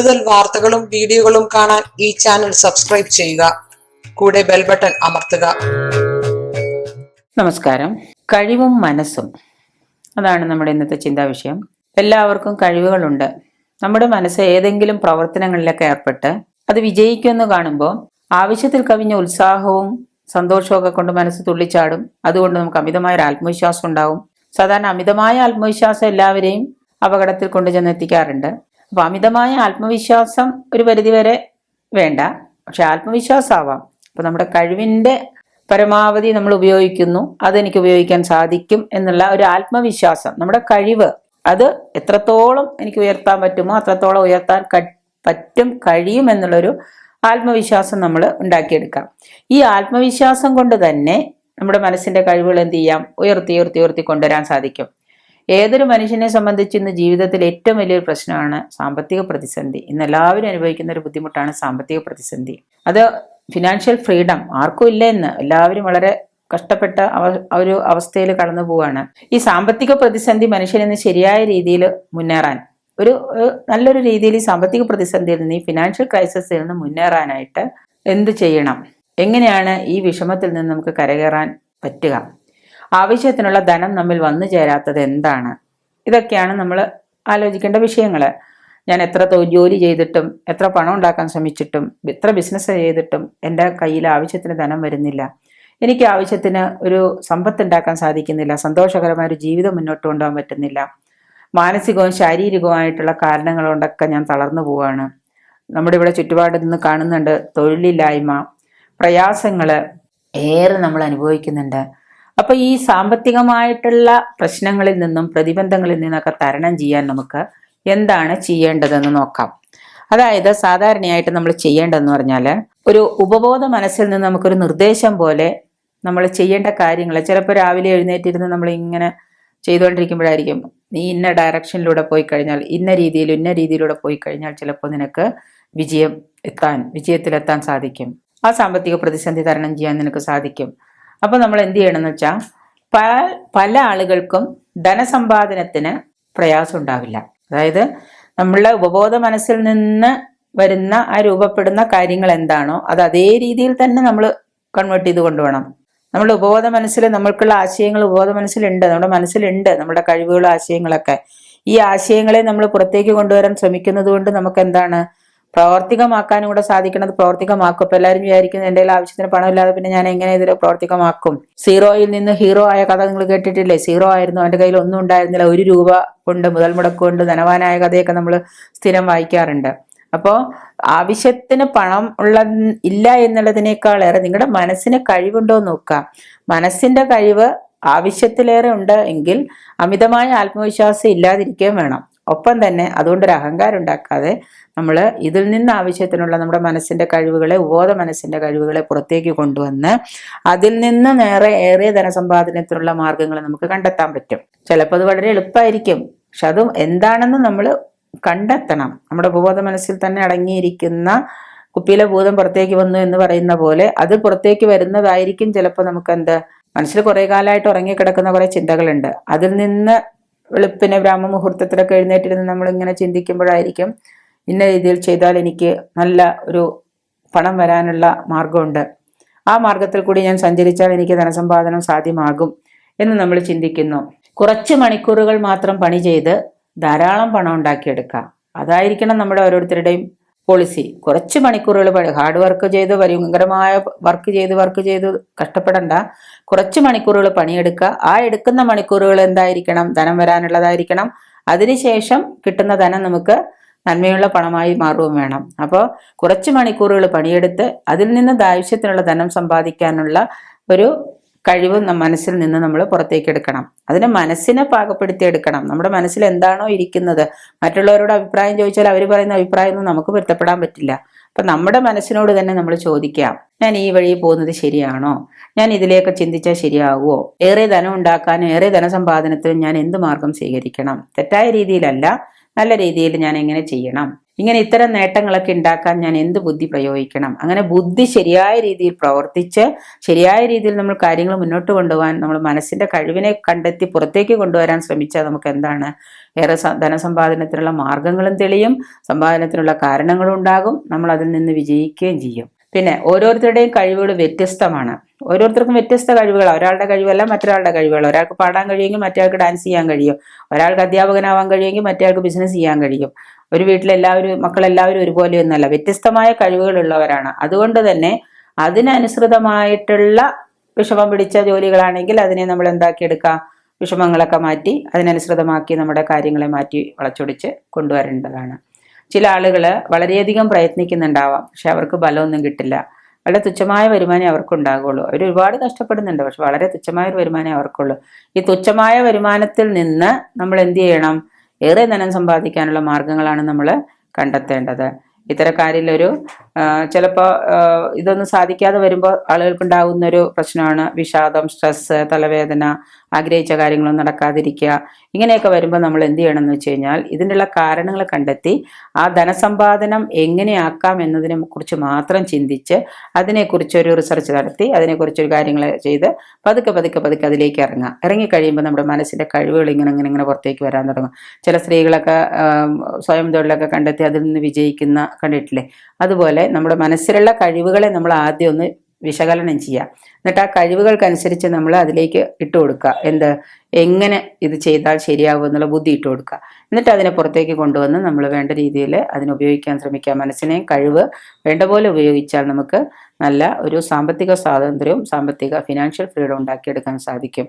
കൂടുതൽ വാർത്തകളും വീഡിയോകളും കാണാൻ ഈ ചാനൽ സബ്സ്ക്രൈബ് ചെയ്യുക. കൂടെ ബെൽ ബട്ടൺ അമർത്തുക. നമസ്കാരം. കഴിവും മനസ്സും. അതാണ് നമ്മുടെ ഇന്നത്തെ ചിന്താ വിഷയം. എല്ലാവർക്കും കഴിവുകളുണ്ട്. നമ്മുടെ മനസ്സ് ഏതെങ്കിലും പ്രവർത്തനങ്ങളിലൊക്കെ ഏർപ്പെട്ട് അത് വിജയിക്കുമെന്ന് കാണുമ്പോൾ ആവശ്യത്തിൽ കവിഞ്ഞ ഉത്സാഹവും സന്തോഷവും കൊണ്ട് മനസ്സ് തുള്ളിച്ചാടും. അതുകൊണ്ട് നമുക്ക് അമിതമായ ഒരു ആത്മവിശ്വാസം ഉണ്ടാവും. സാധാരണ അമിതമായ ആത്മവിശ്വാസം എല്ലാവരെയും അപകടത്തിൽ കൊണ്ടുചെന്ന് ചെന്നെത്തിക്കാറുണ്ട് അപ്പൊ അമിതമായ ആത്മവിശ്വാസം ഒരു പരിധിവരെ വേണ്ട. പക്ഷെ ആത്മവിശ്വാസം ആവാം അപ്പൊ നമ്മുടെ കഴിവിന്റെ പരമാവധി നമ്മൾ ഉപയോഗിക്കുന്നു. അതെനിക്ക് ഉപയോഗിക്കാൻ സാധിക്കും എന്നുള്ള ഒരു ആത്മവിശ്വാസം. നമ്മുടെ കഴിവ് അത് എത്രത്തോളം എനിക്ക് ഉയർത്താൻ പറ്റുമോ അത്രത്തോളം ഉയർത്താൻ പറ്റും കഴിയും എന്നുള്ളൊരു ആത്മവിശ്വാസം നമ്മൾ ഉണ്ടാക്കിയെടുക്കാം. ഈ ആത്മവിശ്വാസം കൊണ്ട് തന്നെ നമ്മുടെ മനസ്സിന്റെ കഴിവുകൾ എന്ത് ചെയ്യാം? ഉയർത്തി ഉയർത്തി ഉയർത്തി കൊണ്ടുവരാൻ സാധിക്കും. ഏതൊരു മനുഷ്യനെ സംബന്ധിച്ച് ഇന്ന് ജീവിതത്തിൽ ഏറ്റവും വലിയൊരു പ്രശ്നമാണ് സാമ്പത്തിക പ്രതിസന്ധി. ഇന്ന് എല്ലാവരും അനുഭവിക്കുന്ന ഒരു ബുദ്ധിമുട്ടാണ് സാമ്പത്തിക പ്രതിസന്ധി. അത് ഫിനാൻഷ്യൽ ഫ്രീഡം ആർക്കും ഇല്ല എന്ന് എല്ലാവരും വളരെ കഷ്ടപ്പെട്ട ഒരു അവസ്ഥയിൽ കടന്നു പോവുകയാണ്. ഈ സാമ്പത്തിക പ്രതിസന്ധി മനുഷ്യനെ ശരിയായ രീതിയിൽ മുന്നേറാൻ ഒരു നല്ലൊരു രീതിയിൽ ഈ സാമ്പത്തിക പ്രതിസന്ധിയിൽ നിന്ന് ഈ ഫിനാൻഷ്യൽ ക്രൈസിസിൽ നിന്ന് മുന്നേറാനായിട്ട് എന്ത് ചെയ്യണം? എങ്ങനെയാണ് ഈ വിഷമത്തിൽ നിന്ന് നമുക്ക് കരകയറാൻ പറ്റുക? ആവശ്യത്തിനുള്ള ധനം നമ്മിൽ വന്നു ചേരാത്തത് എന്താണ്? ഇതൊക്കെയാണ് നമ്മൾ ആലോചിക്കേണ്ട വിഷയങ്ങൾ ഞാൻ എത്ര ജോലി ചെയ്തിട്ടും എത്ര പണം ഉണ്ടാക്കാൻ ശ്രമിച്ചിട്ടും എത്ര ബിസിനസ് ചെയ്തിട്ടും എന്റെ കയ്യിൽ ആവശ്യത്തിന് ധനം വരുന്നില്ല. എനിക്ക് ആവശ്യത്തിന് ഒരു സമ്പത്ത് ഉണ്ടാക്കാൻ സാധിക്കുന്നില്ല. സന്തോഷകരമായ ഒരു ജീവിതം മുന്നോട്ട് കൊണ്ടുപോകാൻ പറ്റുന്നില്ല. മാനസികവും ശാരീരികവുമായിട്ടുള്ള കാരണങ്ങൾ കൊണ്ടൊക്കെ ഞാൻ തളർന്നു പോവാണ്. നമ്മുടെ ഇവിടെ ചുറ്റുപാട് നിന്ന് കാണുന്നുണ്ട് തൊഴിലില്ലായ്മ പ്രയാസങ്ങൾ ഏറെ നമ്മൾ അനുഭവിക്കുന്നുണ്ട്. അപ്പൊ ഈ സാമ്പത്തികമായിട്ടുള്ള പ്രശ്നങ്ങളിൽ നിന്നും പ്രതിബന്ധങ്ങളിൽ നിന്നൊക്കെ തരണം ചെയ്യാൻ നമുക്ക് എന്താണ് ചെയ്യേണ്ടതെന്ന് നോക്കാം. അതായത് സാധാരണയായിട്ട് നമ്മൾ ചെയ്യേണ്ടതെന്ന് പറഞ്ഞാൽ ഒരു ഉപബോധ മനസ്സിൽ നിന്ന് നമുക്കൊരു നിർദ്ദേശം പോലെ നമ്മൾ ചെയ്യേണ്ട കാര്യങ്ങൾ ചിലപ്പോൾ രാവിലെ എഴുന്നേറ്റിരുന്ന് നമ്മൾ ഇങ്ങനെ ചെയ്തുകൊണ്ടിരിക്കുമ്പോഴായിരിക്കും നീ ഇന്ന ഡയറക്ഷനിലൂടെ പോയി കഴിഞ്ഞാൽ ഇന്ന രീതിയിൽ ഇന്ന രീതിയിലൂടെ പോയി കഴിഞ്ഞാൽ ചിലപ്പോൾ നിനക്ക് വിജയം എത്താൻ വിജയത്തിലെത്താൻ സാധിക്കും. ആ സാമ്പത്തിക പ്രതിസന്ധി തരണം ചെയ്യാൻ നിനക്ക് സാധിക്കും. അപ്പൊ നമ്മൾ എന്ത് ചെയ്യണമെന്ന് വെച്ചാൽ പല പല ആളുകൾക്കും ധനസമ്പാദനത്തിന് പ്രയാസം ഉണ്ടാവില്ല. അതായത് നമ്മളുടെ ഉപബോധ മനസ്സിൽ നിന്ന് വരുന്ന ആ രൂപപ്പെടുന്ന കാര്യങ്ങൾ എന്താണോ അത് അതേ രീതിയിൽ തന്നെ നമ്മൾ കൺവേർട്ട് ചെയ്ത് കൊണ്ടുപോകണം. നമ്മുടെ ഉപബോധ മനസ്സിൽ നമ്മൾക്കുള്ള ആശയങ്ങൾ ഉപബോധ മനസ്സിലുണ്ട് നമ്മുടെ മനസ്സിലുണ്ട് നമ്മുടെ കഴിവുകൾ ആശയങ്ങളൊക്കെ. ഈ ആശയങ്ങളെ നമ്മൾ പുറത്തേക്ക് കൊണ്ടുവരാൻ ശ്രമിക്കുന്നത് കൊണ്ട് നമുക്ക് എന്താണ് പ്രാവർത്തികമാക്കാനും കൂടെ സാധിക്കണത് പ്രാവർത്തികമാക്കും. ഇപ്പൊ എല്ലാവരും വിചാരിക്കുന്നത് എന്റെ ആവശ്യത്തിന് പണമില്ലാതെ പിന്നെ ഞാൻ എങ്ങനെ ഇതിൽ പ്രവർത്തികമാക്കും? സീറോയിൽ നിന്ന് ഹീറോ ആയ കഥ നിങ്ങൾ കേട്ടിട്ടില്ലേ? സീറോ ആയിരുന്നു. അവന്റെ കയ്യിൽ ഒന്നും ഉണ്ടായിരുന്നില്ല. ഒരു രൂപ കൊണ്ട് മുതൽ മുടക്കുകൊണ്ട് ധനവാനായ കഥയൊക്കെ നമ്മൾ സ്ഥിരം വായിക്കാറുണ്ട്. അപ്പോൾ ആവശ്യത്തിന് പണം ഉള്ള ഇല്ല എന്നുള്ളതിനേക്കാളേറെ നിങ്ങളുടെ മനസ്സിന് കഴിവുണ്ടോ നോക്കുക. മനസ്സിന്റെ കഴിവ് ആവശ്യത്തിലേറെ ഉണ്ട് എങ്കിൽ അമിതമായ ആത്മവിശ്വാസം ഇല്ലാതിരിക്കുകയും വേണം. ഒപ്പം തന്നെ അതുകൊണ്ടൊരു അഹങ്കാരം ഉണ്ടാക്കാതെ നമ്മൾ ഇതിൽ നിന്ന് ആവശ്യത്തിനുള്ള നമ്മുടെ മനസ്സിന്റെ കഴിവുകളെ ഉപബോധ മനസ്സിന്റെ കഴിവുകളെ പുറത്തേക്ക് കൊണ്ടുവന്ന് അതിൽ നിന്ന് നേരെ ഏറെ ധനസമ്പാദനത്തിനുള്ള മാർഗങ്ങൾ നമുക്ക് കണ്ടെത്താൻ പറ്റും. ചിലപ്പോൾ അത് വളരെ എളുപ്പമായിരിക്കും. പക്ഷെ അതും എന്താണെന്ന് നമ്മൾ കണ്ടെത്തണം. നമ്മുടെ ഉപബോധ മനസ്സിൽ തന്നെ അടങ്ങിയിരിക്കുന്ന കുപ്പിയിലെ ഭൂതം പുറത്തേക്ക് വന്നു എന്ന് പറയുന്ന പോലെ അത് പുറത്തേക്ക് വരുന്നതായിരിക്കും ചിലപ്പോൾ നമുക്ക് എന്ത്? മനസ്സിൽ കുറെ കാലമായിട്ട് ഉറങ്ങിക്കിടക്കുന്ന കുറേ ചിന്തകളുണ്ട്. അതിൽ നിന്ന് വെളുപ്പിനെ ബ്രാഹ്മ മുഹൂർത്തത്തിലൊക്കെ എഴുന്നേറ്റിരുന്ന് നമ്മൾ ഇങ്ങനെ ചിന്തിക്കുമ്പോഴായിരിക്കും ഇന്ന രീതിയിൽ ചെയ്താൽ എനിക്ക് നല്ല ഒരു പണം വരാനുള്ള മാർഗമുണ്ട് ആ മാർഗത്തിൽ കൂടി ഞാൻ സഞ്ചരിച്ചാൽ എനിക്ക് ധനസമ്പാദനം സാധ്യമാകും എന്ന് നമ്മൾ ചിന്തിക്കുന്നു. കുറച്ച് മണിക്കൂറുകൾ മാത്രം പണി ചെയ്ത് ധാരാളം പണം ഉണ്ടാക്കിയെടുക്കുക അതായിരിക്കണം നമ്മുടെ ഓരോരുത്തരുടെയും പോളിസി. കുറച്ച് മണിക്കൂറുകൾ പണി ഹാർഡ് വർക്ക് ചെയ്ത് ഭയങ്കരമായ വർക്ക് ചെയ്ത് വർക്ക് ചെയ്ത് കഷ്ടപ്പെടണ്ട. കുറച്ച് മണിക്കൂറുകൾ പണിയെടുക്കുക. ആ എടുക്കുന്ന മണിക്കൂറുകൾ എന്തായിരിക്കണം? ധനം വരാനുള്ളതായിരിക്കണം. അതിനുശേഷം കിട്ടുന്ന ധനം നമുക്ക് നന്മയുള്ള പണമായി മാറുകയും വേണം. അപ്പോൾ കുറച്ച് മണിക്കൂറുകൾ പണിയെടുത്ത് അതിൽ നിന്ന് ആവശ്യത്തിനുള്ള ധനം സമ്പാദിക്കാനുള്ള ഒരു കഴിവ് മനസ്സിൽ നിന്ന് നമ്മൾ പുറത്തേക്ക് എടുക്കണം. അതിനെ മനസ്സിനെ പാകപ്പെടുത്തി എടുക്കണം. നമ്മുടെ മനസ്സിൽ എന്താണോ ഇരിക്കുന്നത്. മറ്റുള്ളവരോട് അഭിപ്രായം ചോദിച്ചാൽ അവർ പറയുന്ന അഭിപ്രായം ഒന്നും നമുക്ക് പൊരുത്തപ്പെടാൻ പറ്റില്ല. അപ്പൊ നമ്മുടെ മനസ്സിനോട് തന്നെ നമ്മൾ ചോദിക്കാം ഞാൻ ഈ വഴി പോകുന്നത് ശരിയാണോ? ഞാൻ ഇതിലേക്ക് ചിന്തിച്ചാൽ ശരിയാകുമോ ഏറെ ധനം ഉണ്ടാക്കാനും ഏറെ ധനസമ്പാദനത്തിനും ഞാൻ എന്ത് മാർഗം സ്വീകരിക്കണം? തെറ്റായ രീതിയിലല്ല നല്ല രീതിയിൽ ഞാൻ എങ്ങനെ ചെയ്യണം? ഇങ്ങനെ ഇത്തരം നേട്ടങ്ങളൊക്കെ ഉണ്ടാക്കാൻ ഞാൻ എന്ത് ബുദ്ധി പ്രയോഗിക്കണം? അങ്ങനെ ബുദ്ധി ശരിയായ രീതിയിൽ പ്രവർത്തിച്ച് ശരിയായ രീതിയിൽ നമ്മൾ കാര്യങ്ങൾ മുന്നോട്ട് കൊണ്ടുപോകാൻ നമ്മൾ മനസ്സിന്റെ കഴിവിനെ കണ്ടെത്തി പുറത്തേക്ക് കൊണ്ടുവരാൻ ശ്രമിച്ചാൽ നമുക്ക് എന്താണ്? ഏറെ ധനസമ്പാദനത്തിനുള്ള മാർഗങ്ങളും തെളിയും സമ്പാദനത്തിനുള്ള കാരണങ്ങളും ഉണ്ടാകും. നമ്മൾ അതിൽ നിന്ന് വിജയിക്കുകയും ചെയ്യും. പിന്നെ ഓരോരുത്തരുടെയും കഴിവുകൾ വ്യത്യസ്തമാണ്. ഓരോരുത്തർക്കും വ്യത്യസ്ത കഴിവുകളാണ് ഒരാളുടെ കഴിവല്ല മറ്റൊരാളുടെ കഴിവുകൾ ഒരാൾക്ക് പാടാൻ കഴിയുമെങ്കിൽ മറ്റേയാൾക്ക് ഡാൻസ് ചെയ്യാൻ കഴിയും. ഒരാൾക്ക് അധ്യാപകനാവാൻ കഴിയുമെങ്കിൽ മറ്റേയാൾക്ക് ബിസിനസ് ചെയ്യാൻ കഴിയും. ഒരു വീട്ടിലെല്ലാവരും മക്കളെല്ലാവരും ഒരുപോലെ ഒരുപോലെയൊന്നുമല്ല വ്യത്യസ്തമായ കഴിവുകളുള്ളവരാണ്. അതുകൊണ്ട് തന്നെ അതിനനുസൃതമായിട്ടുള്ള വിഷമം പിടിച്ച ജോലികളാണെങ്കിൽ അതിനെ നമ്മൾ എന്താക്കിയെടുക്കാം? വിഷമങ്ങളൊക്കെ മാറ്റി അതിനനുസൃതമാക്കി നമ്മുടെ കാര്യങ്ങളെ മാറ്റി വളച്ചൊടിച്ച് കൊണ്ടുവരേണ്ടതാണ്. ചില ആളുകൾ വളരെയധികം പ്രയത്നിക്കുന്നുണ്ടാവാം. പക്ഷെ അവർക്ക് ബലമൊന്നും കിട്ടില്ല. വളരെ തുച്ഛമായ വരുമാനം അവർക്കുണ്ടാകുള്ളൂ അവർ ഒരുപാട് കഷ്ടപ്പെടുന്നുണ്ട്. പക്ഷെ വളരെ തുച്ഛമായ ഒരു വരുമാനമേ അവർക്കുള്ളൂ. ഈ തുച്ഛമായ വരുമാനത്തിൽ നിന്ന് നമ്മൾ എന്ത് ചെയ്യണം? ഏറെ ധനം സമ്പാദിക്കാനുള്ള മാർഗങ്ങളാണ് നമ്മൾ കണ്ടെത്തേണ്ടത്. ഇത്തരക്കാരിൽ ഒരു ചിലപ്പോൾ ഇതൊന്നും സാധിക്കാതെ വരുമ്പോൾ ആളുകൾക്കുണ്ടാകുന്ന ഒരു പ്രശ്നമാണ്. വിഷാദം സ്ട്രെസ് തലവേദന ആഗ്രഹിച്ച കാര്യങ്ങളൊന്നും നടക്കാതിരിക്കുക. ഇങ്ങനെയൊക്കെ വരുമ്പോൾ നമ്മൾ എന്ത് ചെയ്യണം എന്ന് വെച്ച് കഴിഞ്ഞാൽ ഇതിനുള്ള കാരണങ്ങൾ കണ്ടെത്തി ആ ധനസമ്പാദനം എങ്ങനെയാക്കാം എന്നതിനെ കുറിച്ച് മാത്രം ചിന്തിച്ച് അതിനെക്കുറിച്ച് ഒരു റിസർച്ച് നടത്തി അതിനെക്കുറിച്ച് ഒരു കാര്യങ്ങൾ ചെയ്ത് പതുക്കെ പതുക്കെ പതുക്കെ അതിലേക്ക് ഇറങ്ങുക. ഇറങ്ങിക്കഴിയുമ്പോൾ നമ്മുടെ മനസ്സിന്റെ കഴിവുകൾ ഇങ്ങനെ ഇങ്ങനെ ഇങ്ങനെ പുറത്തേക്ക് വരാൻ തുടങ്ങും. ചില സ്ത്രീകളൊക്കെ സ്വയം തൊഴിലൊക്കെ കണ്ടെത്തി അതിൽ നിന്ന് വിജയിക്കുന്ന കണ്ടിട്ടില്ലേ? അതുപോലെ നമ്മുടെ മനസ്സിലുള്ള കഴിവുകളെ നമ്മൾ ആദ്യം ഒന്ന് വിശകലനം ചെയ്യുക എന്നിട്ട് ആ കഴിവുകൾക്കനുസരിച്ച് നമ്മൾ അതിലേക്ക് ഇട്ട് കൊടുക്കുക. എന്ത്? എങ്ങനെ ഇത് ചെയ്താൽ ശരിയാകും എന്നുള്ള ബുദ്ധി ഇട്ട് കൊടുക്കുക. എന്നിട്ട് അതിനെ പുറത്തേക്ക് കൊണ്ടുവന്ന് നമ്മൾ വേണ്ട രീതിയിൽ അതിനെ ഉപയോഗിക്കാൻ ശ്രമിക്കുക. മനസ്സിനെയും കഴിവ് വേണ്ട പോലെ ഉപയോഗിച്ചാൽ നമുക്ക് നല്ല ഒരു സാമ്പത്തിക സ്വാതന്ത്ര്യവും സാമ്പത്തിക ഫിനാൻഷ്യൽ ഫ്രീഡം ഉണ്ടാക്കിയെടുക്കാൻ സാധിക്കും.